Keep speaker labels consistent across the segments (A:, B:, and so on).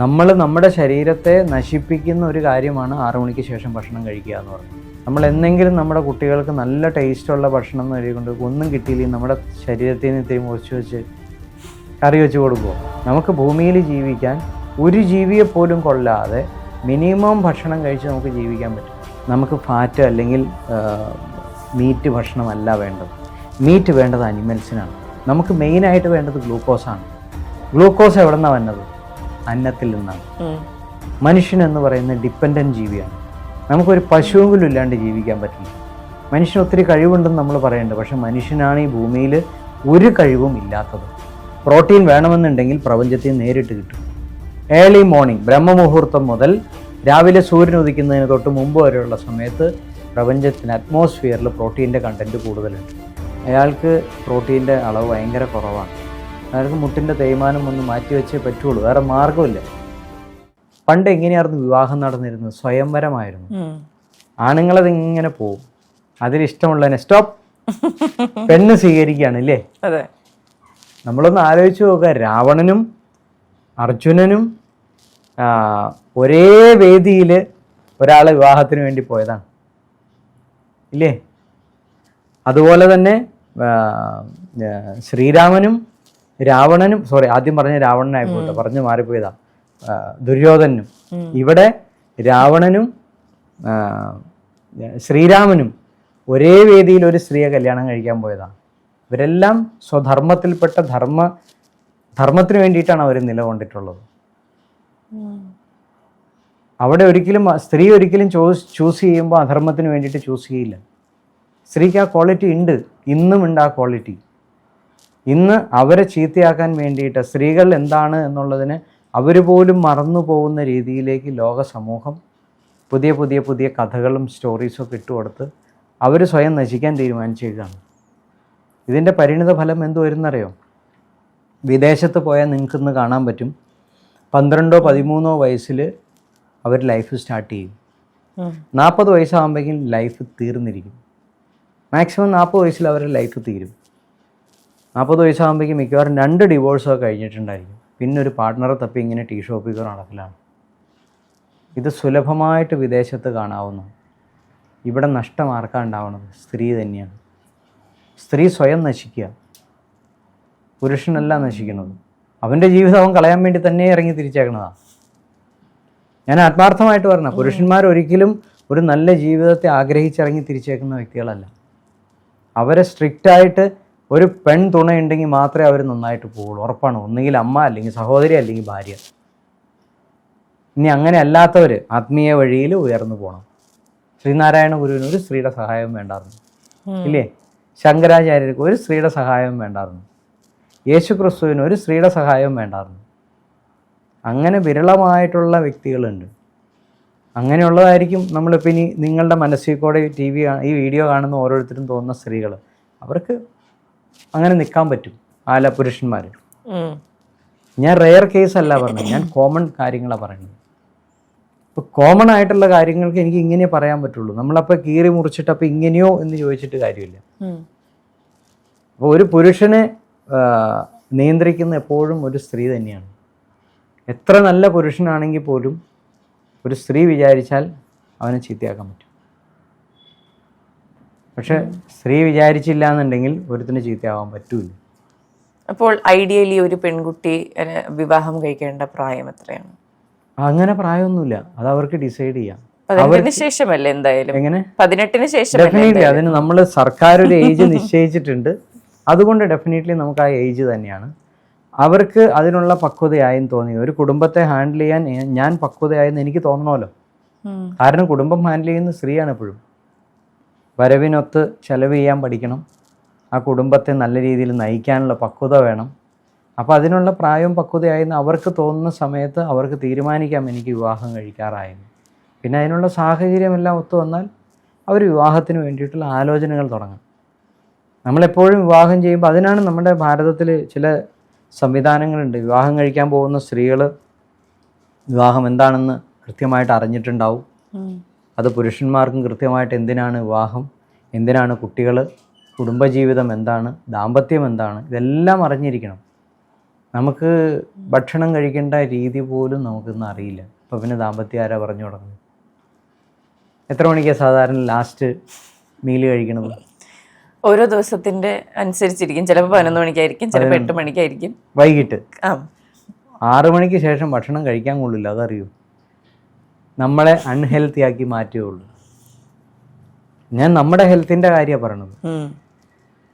A: നമ്മൾ നമ്മുടെ ശരീരത്തെ നശിപ്പിക്കുന്ന ഒരു കാര്യമാണ് ആറു മണിക്ക് ശേഷം ഭക്ഷണം കഴിക്കുക എന്ന് പറയുന്നത് നമ്മൾ എന്തെങ്കിലും നമ്മുടെ കുട്ടികൾക്ക് നല്ല ടേസ്റ്റുള്ള ഭക്ഷണം എന്ന് എഴുതിക്കൊണ്ട് ഒന്നും കിട്ടിയില്ലെങ്കിൽ നമ്മുടെ ശരീരത്തിൽ നിന്ന് ഇത്രയും മുറിച്ച് വെച്ച് കറി വെച്ച് കൊടുക്കുമോ നമുക്ക് ഭൂമിയിൽ ജീവിക്കാൻ ഒരു ജീവിയെ പോലും കൊള്ളാതെ മിനിമം ഭക്ഷണം കഴിച്ച് നമുക്ക് ജീവിക്കാൻ പറ്റും. നമുക്ക് ഫാറ്റ് അല്ലെങ്കിൽ മീറ്റ് ഭക്ഷണമല്ല വേണ്ടത്. മീറ്റ് വേണ്ടത് അനിമൽസിനാണ് നമുക്ക് മെയിനായിട്ട് വേണ്ടത് ഗ്ലൂക്കോസാണ് ഗ്ലൂക്കോസ് എവിടെ നിന്നാണ് വന്നത്? അന്നത്തിൽ നിന്നാണ്. മനുഷ്യൻ എന്ന് പറയുന്ന ഡിപ്പെൻഡന്റ് ജീവിയാണ്. നമുക്കൊരു പശുവെങ്കിലും ഇല്ലാണ്ട് ജീവിക്കാൻ പറ്റില്ല. മനുഷ്യന് ഒത്തിരി കഴിവുണ്ടെന്ന് നമ്മൾ പറയുന്നുണ്ട് പക്ഷെ മനുഷ്യനാണ് ഈ ഭൂമിയിൽ ഒരു കഴിവും ഇല്ലാത്തത്. പ്രോട്ടീൻ വേണമെന്നുണ്ടെങ്കിൽ പ്രപഞ്ചത്തിൽ നേരിട്ട് കിട്ടും. ഏർലി മോർണിംഗ് ബ്രഹ്മമുഹൂർത്തം മുതൽ രാവിലെ സൂര്യൻ ഉദിക്കുന്നതിന് തൊട്ട് മുമ്പ് വരെയുള്ള സമയത്ത് പ്രപഞ്ചത്തിന് അറ്റ്മോസ്ഫിയറിൽ പ്രോട്ടീന്റെ കണ്ടന്റ് കൂടുതലുണ്ട്. അയാൾക്ക് പ്രോട്ടീന്റെ അളവ് ഭയങ്കര കുറവാണ്. അയാൾക്ക് മുട്ടിന്റെ തേയ്മാനം ഒന്ന് മാറ്റി വെച്ചേ പറ്റുള്ളൂ. വേറെ മാർഗമില്ല പണ്ട് എങ്ങനെയായിരുന്നു വിവാഹം നടന്നിരുന്നത്? സ്വയംവരമായിരുന്നു. ആണുങ്ങളത് ഇങ്ങനെ പോവും. അതിലിഷ്ടമുള്ളതിനെ സ്റ്റോപ്പ്. പെണ്ണ് സ്വീകരിക്കുകയാണ് ഇല്ലേ?
B: അതെ.
A: നമ്മളൊന്ന് ആലോചിച്ച് നോക്കുക. രാവണനും അർജുനനും ഒരേ വേദിയിൽ ഒരാളെ വിവാഹത്തിന് വേണ്ടി പോയതാണ്. ഇല്ലേ? അതുപോലെ തന്നെ ശ്രീരാമനും രാവണനും സോറി ആദ്യം പറഞ്ഞ രാവണനായിപ്പോട്ടെ പറഞ്ഞു മാറിപ്പോയതാ. ദുര്യോധനും ഇവിടെ രാവണനും ശ്രീരാമനും ഒരേ വേദിയിൽ ഒരു സ്ത്രീയെ കല്യാണം കഴിക്കാൻ പോയതാ. ഇവരെല്ലാം സ്വധർമ്മത്തിൽപ്പെട്ട ധർമ്മ ധർമ്മത്തിന് വേണ്ടിയിട്ടാണ് അവർ നിലകൊണ്ടിട്ടുള്ളത്. അവിടെ ഒരിക്കലും സ്ത്രീ ഒരിക്കലും ചോസ് ചൂസ് ചെയ്യുമ്പോൾ അധർമ്മത്തിന് വേണ്ടിയിട്ട് ചൂസ് ചെയ്യില്ല. സ്ത്രീക്ക് ആ ക്വാളിറ്റി ഉണ്ട്. ഇന്നും ഉണ്ട് ആ ക്വാളിറ്റി ഇന്ന് അവരെ ചീത്തയാക്കാൻ വേണ്ടിയിട്ട് സ്ത്രീകൾ എന്താണ് എന്നുള്ളതിന് അവർ പോലും മറന്നു പോകുന്ന രീതിയിലേക്ക് ലോക സമൂഹം പുതിയ പുതിയ പുതിയ കഥകളും സ്റ്റോറീസും ഒക്കെ ഇട്ടുകൊടുത്ത് അവർ സ്വയം നശിക്കാൻ തീരുമാനിച്ചേക്കാണ് ഇതിന്റെ പരിണിത ഫലം എന്തു വരുന്നറിയോ വിദേശത്ത് പോയാൽ നിങ്ങൾക്ക് ഇന്ന് കാണാൻ പറ്റും. പന്ത്രണ്ടോ പതിമൂന്നോ വയസ്സിൽ അവർ ലൈഫ് സ്റ്റാർട്ട് ചെയ്യും. നാൽപ്പത് വയസ്സാകുമ്പോഴേക്കും ലൈഫ് തീർന്നിരിക്കും. മാക്സിമം നാൽപ്പത് വയസ്സിൽ അവരുടെ ലൈഫ് തീരും. നാൽപ്പത് വയസ്സാകുമ്പോഴേക്കും മിക്കവാറും രണ്ട് ഡിവോഴ്സൊക്കെ കഴിഞ്ഞിട്ടുണ്ടായിരിക്കും. പിന്നെ ഒരു പാർട്ട്ണറെ തപ്പി ഇങ്ങനെ ടീ ഷോപ്പിൽ നടക്കലാണ്. ഇത് സുലഭമായിട്ട് വിദേശത്ത് കാണാവുന്നു. ഇവിടെ നഷ്ടം സ്ത്രീ തന്നെയാണ്. സ്ത്രീ സ്വയം നശിക്കുക. പുരുഷനല്ല നശിക്കുന്നത്. അവന്റെ ജീവിതം അവൻ കളയാൻ വേണ്ടി തന്നെ ഇറങ്ങി തിരിച്ചേക്കണതാണ് ഞാൻ ആത്മാർത്ഥമായിട്ട് പറഞ്ഞ പുരുഷന്മാർ ഒരിക്കലും ഒരു നല്ല ജീവിതത്തെ ആഗ്രഹിച്ചിറങ്ങി തിരിച്ചേക്കുന്ന വ്യക്തികളല്ല. അവരെ സ്ട്രിക്റ്റായിട്ട് ഒരു പെൺ തുണയുണ്ടെങ്കിൽ മാത്രമേ അവർ നന്നായിട്ട് പോകുള്ളൂ ഉറപ്പാണ്. ഒന്നുകിൽ അമ്മ അല്ലെങ്കിൽ സഹോദരി അല്ലെങ്കിൽ ഭാര്യ. ഇനി അങ്ങനെ അല്ലാത്തവർ ആത്മീയ വഴിയിൽ ഉയർന്നു പോകണം ശ്രീനാരായണ ഗുരുവിന് ഒരു സ്ത്രീയുടെ സഹായം വേണ്ടായിരുന്നു. ഇല്ലേ? ശങ്കരാചാര്യർക്ക് ഒരു സ്ത്രീയുടെ സഹായം വേണ്ടായിരുന്നു. യേശു ക്രിസ്തുവിന് ഒരു സ്ത്രീയുടെ സഹായം വേണ്ടായിരുന്നു. അങ്ങനെ വിരളമായിട്ടുള്ള വ്യക്തികളുണ്ട്. അങ്ങനെയുള്ളതായിരിക്കും നമ്മളിപ്പോൾ ഇനി നിങ്ങളുടെ മനസ്സിൽ കൂടെ ടി വി ഈ വീഡിയോ കാണുന്ന ഓരോരുത്തരും തോന്നുന്ന സ്ത്രീകൾ അവർക്ക് അങ്ങനെ നിൽക്കാൻ പറ്റും ആല പുരുഷന്മാർ ഞാൻ റെയർ കേസ് അല്ല പറഞ്ഞത്. ഞാൻ കോമൺ കാര്യങ്ങളാണ് പറയുന്നത്. ഇപ്പോൾ കോമൺ ആയിട്ടുള്ള കാര്യങ്ങൾക്ക് എനിക്ക് ഇങ്ങനെ പറയാൻ പറ്റുള്ളൂ. നമ്മളപ്പോൾ കീറി മുറിച്ചിട്ട് അപ്പം ഇങ്ങനെയോ എന്ന് ചോദിച്ചിട്ട് കാര്യമില്ല. അപ്പോൾ ഒരു പുരുഷനെ നിയന്ത്രിക്കുന്ന എപ്പോഴും ഒരു സ്ത്രീ തന്നെയാണ്. എത്ര നല്ല പുരുഷനാണെങ്കിൽ പോലും ഒരു സ്ത്രീ വിചാരിച്ചാൽ അവനെ ചീത്തയാക്കാൻ പറ്റും. പക്ഷെ സ്ത്രീ വിചാരിച്ചില്ല എന്നുണ്ടെങ്കിൽ ഒരുത്തിന് ചീത്തയാവാൻ പറ്റൂല.
B: അപ്പോൾ ഐഡിയലി ഒരു പെൺകുട്ടി വിവാഹം കഴിക്കേണ്ട പ്രായം എത്രയാണ്?
A: അങ്ങനെ പ്രായമൊന്നുമില്ല. അത് അവർക്ക് ഡിസൈഡ് ചെയ്യാം.
B: പതിനെട്ടിന് ശേഷമല്ലേ എന്തായാലും?
A: എങ്ങനെ?
B: പതിനെട്ടിന് ശേഷം
A: ഡെഫിനറ്റ്ലി അതിന് നമ്മൾ സർക്കാർ ഒരു ഏജ് നിശ്ചയിച്ചിട്ടുണ്ട്. അതുകൊണ്ട് ഡെഫിനറ്റ്ലി നമുക്ക് ആ ഏജ് തന്നെയാണ്. അവർക്ക് അതിനുള്ള പക്വതയായെന്ന് തോന്നി. ഒരു കുടുംബത്തെ ഹാൻഡിൽ ചെയ്യാൻ ഞാൻ- ഞാൻ പക്വതയായെന്ന് എനിക്ക് തോന്നണമല്ലോ. കാരണം കുടുംബം ഹാൻഡിൽ ചെയ്യുന്ന സ്ത്രീയാണ് എപ്പോഴും. വരവിനൊത്ത് ചെലവ് ചെയ്യാൻ പഠിക്കണം. ആ കുടുംബത്തെ നല്ല രീതിയിൽ നയിക്കാനുള്ള പക്വത വേണം. അപ്പോൾ അതിനുള്ള പ്രായവും പക്വതയായിരുന്നു അവർക്ക് തോന്നുന്ന സമയത്ത് അവർക്ക് തീരുമാനിക്കാം എനിക്ക് വിവാഹം കഴിക്കാറായിരുന്നു പിന്നെ അതിനുള്ള സാഹചര്യമെല്ലാം ഒത്തു വന്നാൽ അവർ വിവാഹത്തിന് വേണ്ടിയിട്ടുള്ള ആലോചനകൾ തുടങ്ങും. നമ്മളെപ്പോഴും വിവാഹം ചെയ്യുമ്പോൾ അതിനാണ് നമ്മുടെ ഭാരതത്തിൽ ചില സംവിധാനങ്ങളുണ്ട്. വിവാഹം കഴിക്കാൻ പോകുന്ന സ്ത്രീകൾ വിവാഹം എന്താണെന്ന് കൃത്യമായിട്ട് അറിഞ്ഞിട്ടുണ്ടാവും. അത് പുരുഷന്മാർക്കും കൃത്യമായിട്ട് എന്തിനാണ് വിവാഹം? എന്തിനാണ് കുട്ടികൾ? കുടുംബജീവിതം എന്താണ്? ദാമ്പത്യം എന്താണ്? ഇതെല്ലാം അറിഞ്ഞിരിക്കണം. നമുക്ക് ഭക്ഷണം കഴിക്കേണ്ട രീതി പോലും നമുക്കിന്ന് അറിയില്ല. അപ്പോൾ പിന്നെ ദാമ്പത്യം ആരാ പറഞ്ഞു തുടങ്ങുന്നത്. എത്ര മണിക്കാണ് സാധാരണ ലാസ്റ്റ് മീൽ കഴിക്കണത്?
B: ഓരോ ദിവസത്തിന്റെ അനുസരിച്ചിരിക്കും. ചിലപ്പോൾ പതിനൊന്ന് മണിക്കായിരിക്കും ചിലപ്പോൾ എട്ട് മണിക്കായിരിക്കും.
A: വൈകിട്ട്?
B: ആ.
A: ആറ് മണിക്ക് ശേഷം ഭക്ഷണം കഴിക്കാൻ കൊള്ളില്ല. അതറിയൂ? നമ്മളെ അൺഹെൽത്തി ആക്കി മാറ്റുകയുള്ളൂ. ഞാൻ നമ്മുടെ ഹെൽത്തിന്റെ കാര്യമാണ് പറയണത്.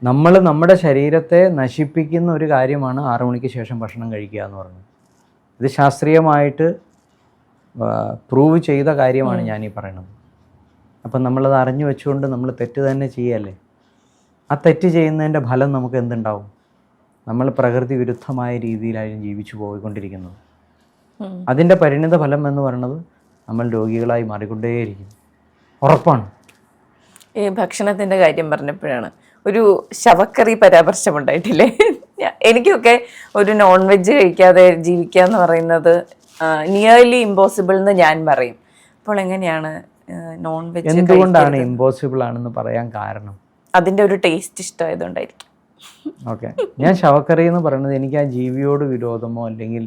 A: നമ്മൾ നമ്മുടെ ശരീരത്തെ നശിപ്പിക്കുന്ന ഒരു കാര്യമാണ് ആറു മണിക്ക് ശേഷം ഭക്ഷണം കഴിക്കുക എന്ന് പറയുന്നത് ഇത് ശാസ്ത്രീയമായിട്ട് പ്രൂവ് ചെയ്ത കാര്യമാണ് ഞാൻ ഈ പറയുന്നത് അപ്പം നമ്മളത് അറിഞ്ഞു വെച്ചുകൊണ്ട് നമ്മൾ തെറ്റ് തന്നെ ചെയ്യല്ലേ? ആ തെറ്റ് ചെയ്യുന്നതിന്റെ ഫലം നമുക്ക് എന്തുണ്ടാവും? നമ്മൾ പ്രകൃതി വിരുദ്ധമായ രീതിയിലായിരുന്നു ജീവിച്ചു പോയിക്കൊണ്ടിരിക്കുന്നത്. അതിന്റെ പരിണിത ഫലം എന്ന് പറയുന്നത് നമ്മൾ രോഗികളായി മാറിക്കൊണ്ടേയിരിക്കും ഉറപ്പാണ്.
B: ഈ ഭക്ഷണത്തിന്റെ കാര്യം പറഞ്ഞപ്പോഴാണ് ഒരു ശവക്കറി പരാമർശമുണ്ടായിട്ടില്ലേ? എനിക്കൊക്കെ ഒരു നോൺ വെജ് കഴിക്കാതെ ജീവിക്കുക എന്ന് പറയുന്നത് നിയർലി ഇമ്പോസിബിൾ എന്ന് ഞാൻ പറയും. അപ്പോൾ എങ്ങനെയാണ് നോൺ വെജ്
A: എന്തുകൊണ്ടാണ് ഇമ്പോസിബിൾ ആണെന്ന് പറയാൻ കാരണം?
B: അതിന്റെ ഒരു ടേസ്റ്റ് ഇഷ്ടമായതുകൊണ്ടായിരിക്കും.
A: ഓക്കെ. ഞാൻ ശവക്കറി എന്ന് പറയുന്നത് എനിക്ക് ആ ജീവിയോട് വിരോധമോ അല്ലെങ്കിൽ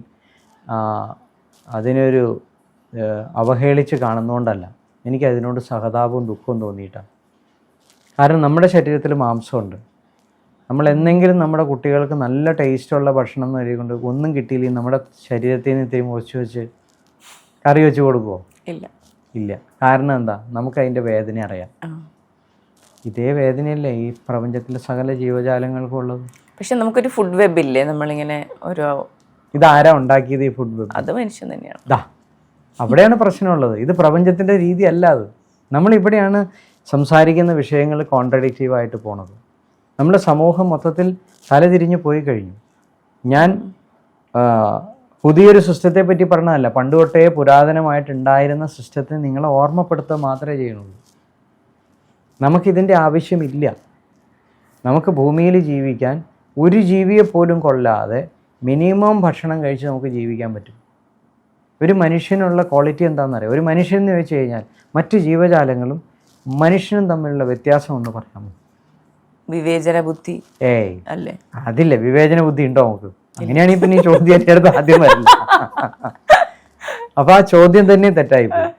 A: അതിനൊരു അവഹേളിച്ച് കാണുന്നതുകൊണ്ടല്ല എനിക്ക് അതിനോട് സഹതാപവും ദുഃഖവും തോന്നിയിട്ടാണ്. കാരണം നമ്മുടെ ശരീരത്തിൽ മാംസമുണ്ട്. നമ്മൾ എന്തെങ്കിലും നമ്മുടെ കുട്ടികൾക്ക് നല്ല ടേസ്റ്റുള്ള ഭക്ഷണം എന്ന് കഴിയുകൊണ്ട് ഒന്നും കിട്ടിയില്ലെങ്കിൽ നമ്മുടെ ശരീരത്തിൽ നിന്ന് ഇത്രയും മുറിച്ച് വെച്ച് കറി വെച്ച് കൊടുക്കുമോ
B: ഇല്ല.
A: ഇല്ല. കാരണം എന്താ? നമുക്ക് അതിന്റെ വേദന അറിയാം. ഇതേ വേദനയല്ലേ ഈ പ്രപഞ്ചത്തിലെ സകല ജീവജാലങ്ങൾക്കും ഉള്ളത്?
B: പക്ഷെ നമുക്കൊരു ഫുഡ് വെബ് ഇല്ലേ? നമ്മളിങ്ങനെ ഓരോ
A: ഇതാരാ ഉണ്ടാക്കിയത് ഈ ഫുഡ് വെബ്
B: അത് മനുഷ്യൻ തന്നെയാണ്.
A: അവിടെയാണ് പ്രശ്നമുള്ളത്. ഇത് പ്രപഞ്ചത്തിന്റെ രീതി അല്ല അത് നമ്മളിവിടെയാണ് സംസാരിക്കുന്ന വിഷയങ്ങൾ കോൺട്രഡിക്റ്റീവായിട്ട് പോണത്. നമ്മുടെ സമൂഹം മൊത്തത്തിൽ തലതിരിഞ്ഞു പോയി കഴിഞ്ഞു. ഞാൻ പുതിയൊരു സിസ്റ്റത്തെ പറ്റി പറഞ്ഞതല്ല. പണ്ട് തൊട്ടേ പുരാതനമായിട്ടുണ്ടായിരുന്ന സിസ്റ്റത്തെ നിങ്ങളെ ഓർമ്മപ്പെടുത്തുക മാത്രമേ ചെയ്യുന്നുള്ളൂ. നമുക്കിതിന്റെ ആവശ്യമില്ല. നമുക്ക് ഭൂമിയിൽ ജീവിക്കാൻ ഒരു ജീവിയെ പോലും കൊല്ലാതെ മിനിമം ഭക്ഷണം കഴിച്ച് നമുക്ക് ജീവിക്കാൻ പറ്റും. ഒരു മനുഷ്യനുള്ള ക്വാളിറ്റി എന്താണെന്നറിയാം? ഒരു മനുഷ്യൻ എന്ന് വെച്ച് കഴിഞ്ഞാൽ മറ്റു ജീവജാലങ്ങളും മനുഷ്യനും തമ്മിലുള്ള വ്യത്യാസം ഒന്ന് പറയാമോ?
B: വിവേചന ബുദ്ധി
A: ഏയ്.
B: അല്ലേ?
A: അതില്ല വിവേചന ബുദ്ധി ഉണ്ടോ നമുക്ക്? അങ്ങനെയാണെങ്കിൽ പിന്നെ ഈ ചോദ്യം എന്റെ അടുത്ത് ആദ്യം വരില്ല. അപ്പൊ ആ ചോദ്യം തന്നെ തെറ്റായിപ്പോയി.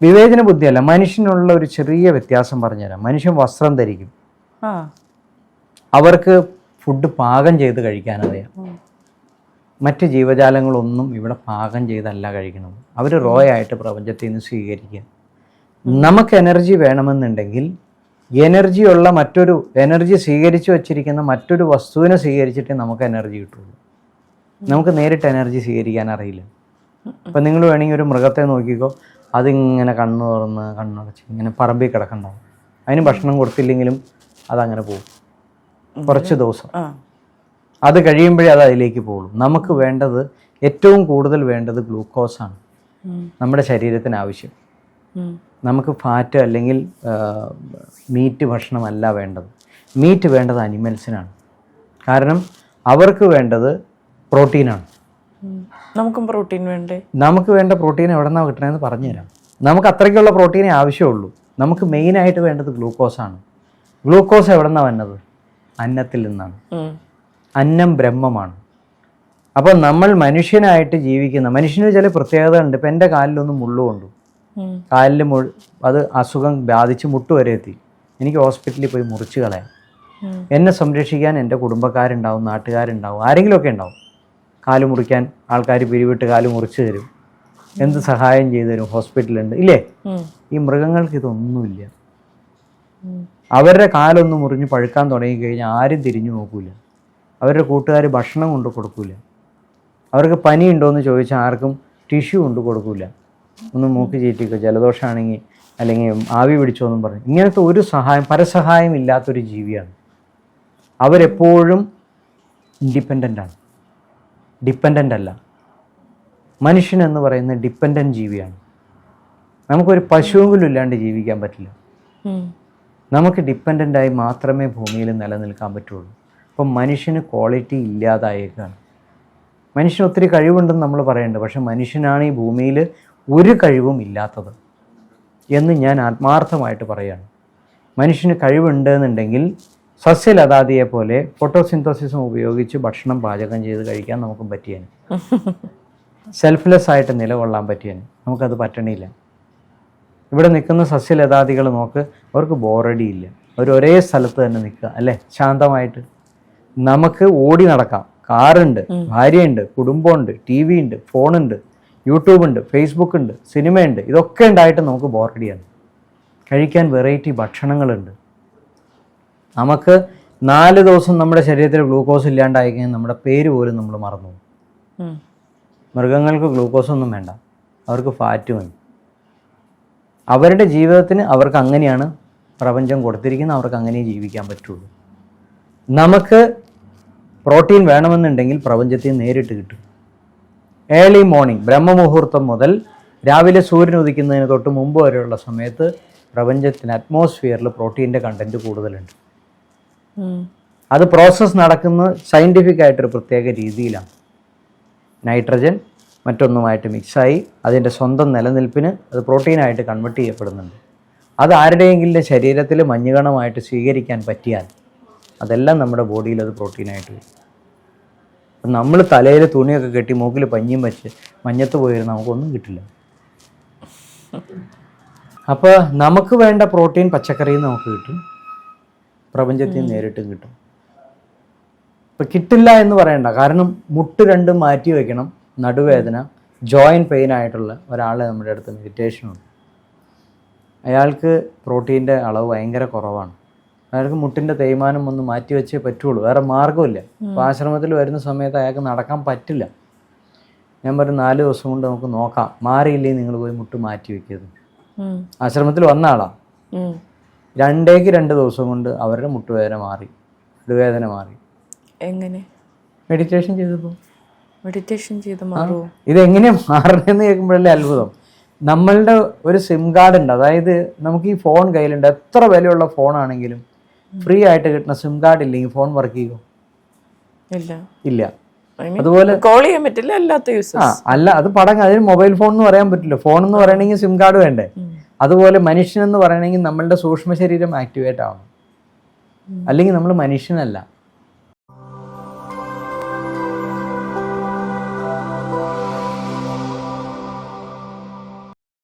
A: വിവേചന ബുദ്ധിയല്ല മനുഷ്യനുള്ള ഒരു ചെറിയ വ്യത്യാസം പറഞ്ഞുതരാം. മനുഷ്യൻ വസ്ത്രം ധരിക്കും. അവർക്ക് ഫുഡ് പാകം ചെയ്ത് കഴിക്കാനറിയാം മറ്റ് ജീവജാലങ്ങളൊന്നും ഇവിടെ പാകം ചെയ്തല്ല കഴിക്കണം അവർ റോ ആയിട്ട് പ്രപഞ്ചത്തിൽ നിന്ന് സ്വീകരിക്കുക. നമുക്ക് എനർജി വേണമെന്നുണ്ടെങ്കിൽ എനർജിയുള്ള മറ്റൊരു എനർജി സ്വീകരിച്ചു വച്ചിരിക്കുന്ന മറ്റൊരു വസ്തുവിനെ സ്വീകരിച്ചിട്ടേ നമുക്ക് എനർജി കിട്ടുള്ളൂ. നമുക്ക് നേരിട്ട് എനർജി സ്വീകരിക്കാൻ അറിയില്ല. അപ്പം നിങ്ങൾ വേണമെങ്കിൽ ഒരു മൃഗത്തെ നോക്കിക്കോ. അതിങ്ങനെ കണ്ണ് തുറന്ന് കണ്ണടച്ച് ഇങ്ങനെ പറമ്പിൽ കിടക്കണ്ടാവും. അതിന് ഭക്ഷണം കൊടുത്തില്ലെങ്കിലും അതങ്ങനെ പോകും. കുറച്ച് ദിവസം. അത് കഴിയുമ്പോഴേ അത് അതിലേക്ക് പോകുള്ളൂ നമുക്ക് വേണ്ടത് ഏറ്റവും കൂടുതൽ വേണ്ടത് ഗ്ലൂക്കോസാണ്
B: ആണ്.
A: നമ്മുടെ ശരീരത്തിന് ആവശ്യം. നമുക്ക് ഫാറ്റ് അല്ലെങ്കിൽ മീറ്റ് ഭക്ഷണമല്ല വേണ്ടത്. മീറ്റ് വേണ്ടത് അനിമൽസിനാണ്. കാരണം അവർക്ക് വേണ്ടത് പ്രോട്ടീനാണ്.
B: നമുക്കും പ്രോട്ടീൻ വേണ്ടേ?
A: നമുക്ക് വേണ്ട പ്രോട്ടീൻ എവിടെ നിന്നാണ് കിട്ടണമെന്ന് പറഞ്ഞുതരാം. നമുക്ക് അത്രയ്ക്കുള്ള പ്രോട്ടീനേ ആവശ്യമുള്ളൂ. നമുക്ക് മെയിനായിട്ട് വേണ്ടത് ഗ്ലൂക്കോസാണ്. ഗ്ലൂക്കോസ് എവിടെ നിന്നാണ് വന്നത്? അന്നത്തിൽ നിന്നാണ്. അന്നം ബ്രഹ്മമാണ്. അപ്പോൾ നമ്മൾ മനുഷ്യനായിട്ട് ജീവിക്കുന്ന മനുഷ്യന് ചില പ്രത്യേകത ഉണ്ട്. ഇപ്പം എന്റെ കാലിലൊന്ന് മുള്ളുകൊണ്ടു. കാലിൽ മു അത് അസുഖം ബാധിച്ച് മുട്ട് വരെ എത്തി. എനിക്ക് ഹോസ്പിറ്റലിൽ പോയി മുറിച്ച് കളയാം. എന്നെ സംരക്ഷിക്കാൻ എന്റെ കുടുംബക്കാരുണ്ടാവും നാട്ടുകാരുണ്ടാവും ആരെങ്കിലുമൊക്കെ ഉണ്ടാവും. കാൽ മുറിക്കാൻ ആൾക്കാർ പിരിവിട്ട് കാൽ മുറിച്ച് തരും. എന്ത് സഹായം ചെയ്തു തരും? ഹോസ്പിറ്റലുണ്ട് ഇല്ലേ? ഈ മൃഗങ്ങൾക്ക് ഇതൊന്നുമില്ല. അവരുടെ കാലൊന്ന് മുറിഞ്ഞ് പഴുക്കാൻ തുടങ്ങി കഴിഞ്ഞാൽ ആരും തിരിഞ്ഞു നോക്കൂല. അവരുടെ കൂട്ടുകാർ ഭക്ഷണം കൊണ്ട് കൊടുക്കൂല. അവർക്ക് പനി ഉണ്ടോയെന്ന് ചോദിച്ചാൽ ആർക്കും ടിഷ്യൂ കൊണ്ട് കൊടുക്കൂല. ഒന്ന് മൂക്ക് ചീറ്റിക്കോ ജലദോഷമാണെങ്കിൽ അല്ലെങ്കിൽ ആവി പിടിച്ചോ പിടിച്ചോന്നും പറഞ്ഞു. ഇങ്ങനത്തെ ഒരു സഹായം പരസഹായം ഇല്ലാത്തൊരു ജീവിയാണ്. അവരെപ്പോഴും ഇൻഡിപെൻഡന്റ് ആണ്. ഡിപ്പെൻഡന്റ് അല്ല. മനുഷ്യൻ എന്ന് പറയുന്ന ഡിപ്പെൻഡന്റ് ജീവിയാണ്. നമുക്കൊരു പശുവെങ്കിലും ഇല്ലാണ്ട് ജീവിക്കാൻ പറ്റില്ല. നമുക്ക് ഡിപ്പെൻഡന്റായി മാത്രമേ ഭൂമിയിൽ നിലനിൽക്കാൻ പറ്റുള്ളൂ. അപ്പം മനുഷ്യന് ക്വാളിറ്റി ഇല്ലാതായേക്കാണ്. മനുഷ്യന് ഒത്തിരി കഴിവുണ്ടെന്ന് നമ്മൾ പറയുന്നുണ്ട് പക്ഷെ മനുഷ്യനാണ് ഈ ഭൂമിയിൽ ഒരു കഴിവും ഇല്ലാത്തത് എന്ന് ഞാൻ ആത്മാർത്ഥമായിട്ട് പറയുകയാണ് മനുഷ്യന് കഴിവുണ്ട് എന്നുണ്ടെങ്കിൽ സസ്യലതാദിയെ പോലെ ഫോട്ടോസിന്തോസിസും ഉപയോഗിച്ച് ഭക്ഷണം പാചകം ചെയ്ത് കഴിക്കാൻ നമുക്ക് പറ്റിയേനെ. സെൽഫ്ലെസ് ആയിട്ട് നിലകൊള്ളാൻ പറ്റിയേനെ. നമുക്കത് പറ്റണില്ല. ഇവിടെ നിൽക്കുന്ന സസ്യലതാദികൾ നോക്ക് അവർക്ക് ബോറടിയില്ല അവർ ഒരേ സ്ഥലത്ത് തന്നെ നിൽക്കുക അല്ലേ? ശാന്തമായിട്ട്. നമുക്ക് ഓടി നടക്കാം. കാറുണ്ട് ഭാര്യയുണ്ട് കുടുംബമുണ്ട് ടി വി ഉണ്ട് ഫോണുണ്ട് യൂട്യൂബ് ഉണ്ട് ഫേസ്ബുക്ക് ഉണ്ട് സിനിമയുണ്ട്. ഇതൊക്കെ ഉണ്ടായിട്ട് നമുക്ക് ബോറടിയാണ് കഴിക്കാൻ വെറൈറ്റി ഭക്ഷണങ്ങളുണ്ട്. നമുക്ക് നാല് ദിവസം നമ്മുടെ ശരീരത്തിൽ ഗ്ലൂക്കോസ് ഇല്ലാണ്ടായി കഴിഞ്ഞാൽ നമ്മുടെ പേര് പോലും നമ്മൾ മറന്നു മൃഗങ്ങൾക്ക് ഗ്ലൂക്കോസ് ഒന്നും വേണ്ട. അവർക്ക് ഫാറ്റ് മതി. അവരുടെ ജീവിതത്തിന് അവർക്ക് അങ്ങനെയാണ് പ്രപഞ്ചം കൊടുത്തിരിക്കുന്നത്. അവർക്ക് അങ്ങനെ ജീവിക്കാൻ പറ്റുള്ളൂ. നമുക്ക് പ്രോട്ടീൻ വേണമെന്നുണ്ടെങ്കിൽ പ്രപഞ്ചത്തിൽ നേരിട്ട് കിട്ടും. ഏർലി മോർണിംഗ് ബ്രഹ്മമുഹൂർത്തം മുതൽ രാവിലെ സൂര്യൻ ഉദിക്കുന്നതിന് തൊട്ട് മുമ്പ് വരെയുള്ള സമയത്ത് പ്രപഞ്ചത്തിന് അറ്റ്മോസ്ഫിയറിൽ പ്രോട്ടീന്റെ കണ്ടന്റ് കൂടുതലുണ്ട്. അത് പ്രോസസ്സ് നടക്കുന്ന സയന്റിഫിക് ആയിട്ടൊരു പ്രത്യേക രീതിയിലാണ്. നൈട്രജൻ മറ്റൊന്നുമായിട്ട് മിക്സായി അതിന്റെ സ്വന്തം നിലനിൽപ്പിന് അത് പ്രോട്ടീനായിട്ട് കൺവെർട്ട് ചെയ്യപ്പെടുന്നുണ്ട്. അത് ആരുടെയെങ്കിലും ശരീരത്തിൽ മഞ്ഞുകണമായിട്ട് സ്വീകരിക്കാൻ പറ്റിയാൽ അതെല്ലാം നമ്മുടെ ബോഡിയിൽ അത് പ്രോട്ടീനായിട്ട് വരും. അപ്പം നമ്മൾ തലയിൽ തുണിയൊക്കെ കെട്ടി മൂക്കിൽ പഞ്ഞിയും വെച്ച് മഞ്ഞത്ത് പോയിരുന്ന നമുക്കൊന്നും കിട്ടില്ല. അപ്പോൾ നമുക്ക് വേണ്ട പ്രോട്ടീൻ പച്ചക്കറിയിൽ നമുക്ക് കിട്ടും. പ്രപഞ്ചത്തിൽ നിന്ന് നേരിട്ടും കിട്ടും. ഇപ്പം കിട്ടില്ല എന്ന് പറയണ്ട. കാരണം മുട്ട് രണ്ടും മാറ്റി വയ്ക്കണം നടുവേദന ജോയിന്റ് പെയിൻ ആയിട്ടുള്ള ഒരാളെ നമ്മുടെ അടുത്ത് മെഡിറ്റേഷനുണ്ട് അയാൾക്ക് പ്രോട്ടീന്റെ അളവ് ഭയങ്കര കുറവാണ്. അയാൾക്ക് മുട്ടിന്റെ തേയ്മാനം ഒന്ന് മാറ്റി വെച്ചേ പറ്റുള്ളൂ. വേറെ മാർഗമില്ല. അപ്പോൾ ആശ്രമത്തിൽ വരുന്ന സമയത്ത് അയാൾക്ക് നടക്കാൻ പറ്റില്ല. ഞാൻ പറഞ്ഞു നാല് ദിവസം കൊണ്ട് നമുക്ക് നോക്കാം. മാറിയില്ലേ നിങ്ങൾ പോയി മുട്ട് മാറ്റി വെക്കരുത്. ആശ്രമത്തിൽ വന്ന
B: ആളാ.
A: രണ്ടേക്ക് രണ്ട് ദിവസം കൊണ്ട് അവരുടെ മുട്ടുവേദന മാറി. നടുവേദന മാറി.
B: എങ്ങനെ?
A: മെഡിറ്റേഷൻ ചെയ്തപ്പോ?
B: മെഡിറ്റേഷൻ ചെയ്ത് മാറുമോ
A: ഇതെങ്ങനെയാണ് മാറണമെന്ന് കേൾക്കുമ്പോഴല്ലേ അത്ഭുതം. നമ്മളുടെ ഒരു സിം കാർഡ് ഉണ്ട്. അതായത് നമുക്ക് ഈ ഫോൺ കയ്യിലുണ്ട്. എത്ര വിലയുള്ള ഫോണാണെങ്കിലും ഫ്രീ ആയിട്ട് കിട്ടുന്ന സിം കാർഡ് ഇല്ലെങ്കിൽ ഫോൺ വർക്ക് ചെയ്യുമോ
B: ഇല്ല.
A: ഇല്ല. അതുപോലെ
B: കോൾ ചെയ്യാൻ പറ്റില്ല അല്ലാത്ത യൂസ്
A: ആ അല്ല അത് പടങ്ങ അതിന് മൊബൈൽ ഫോൺ എന്ന് പറയാൻ പറ്റില്ല. ഫോൺ എന്ന് പറയണമെങ്കിൽ സിം കാർഡ് വേണ്ടേ? അതുപോലെ മനുഷ്യൻ എന്ന് പറയണമെങ്കിൽ നമ്മളുടെ സൂക്ഷ്മ ശരീരം ആക്ടിവേറ്റ് ആവണം. അല്ലെങ്കിൽ നമ്മൾ മനുഷ്യനല്ല.